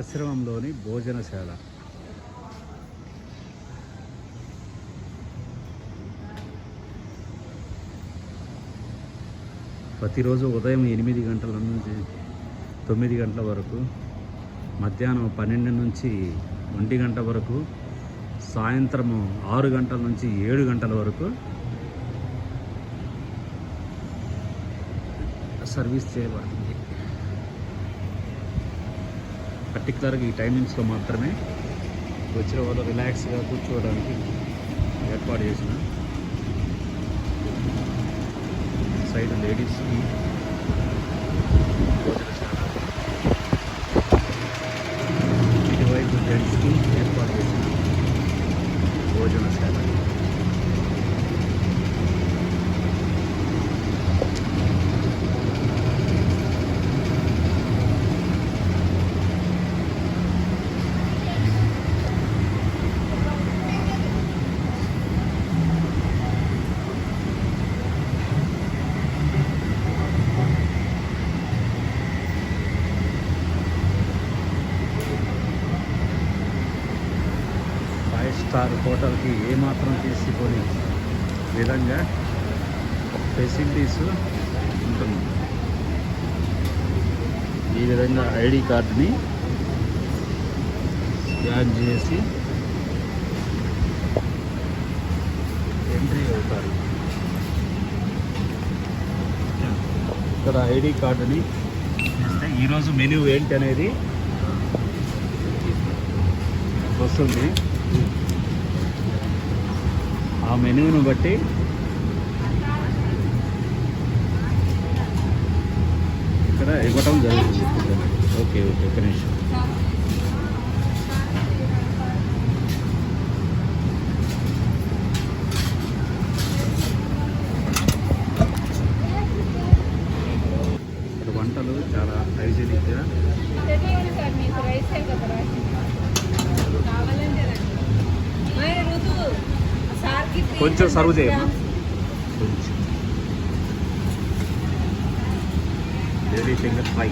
ఆశ్రమంలోని భోజనశాల. ప్రతిరోజు ఉదయం ఎనిమిది గంటల నుంచి తొమ్మిది గంటల వరకు మధ్యాహ్నం పన్నెండు నుంచి ఒంటి గంట వరకు సాయంత్రము ఆరు గంటల నుంచి ఏడు గంటల వరకు సర్వీస్ చేయబడుతుంది. పర్టికులర్గా ఈ టైమింగ్స్లో మాత్రమే వచ్చిన వాళ్ళు రిలాక్స్గా కూర్చోవడానికి ఏర్పాటు చేసిన సైడ్ లేడీస్కి భోజనశాల ఇటువైపు జెంట్స్కి ఏర్పాటు చేసిన భోజనశాల ఫైవ్ స్టార్ హోటల్కి ఏమాత్రం తీసుకొని విధంగా ఫెసిలిటీస్ ఉంటుంది. ఈ విధంగా ఐడి కార్డుని స్కాన్ చేసి ఎంట్రీ అవుతారు. ఇక్కడ ఐడి కార్డుని ఈరోజు మెనూ ఏంటి అనేది వస్తుంది. ఆ మెనూను బట్టి ఇక్కడ ఇవ్వటం జరుగుతుంది. ఓకే ఓకే ఒక నిమిషం. ఇక్కడ వంటలు చాలా హైజీనిక్గా కొంచెం సర్వ్ చేయమ్మా. కొంచెం ఫింగర్ ఫ్రై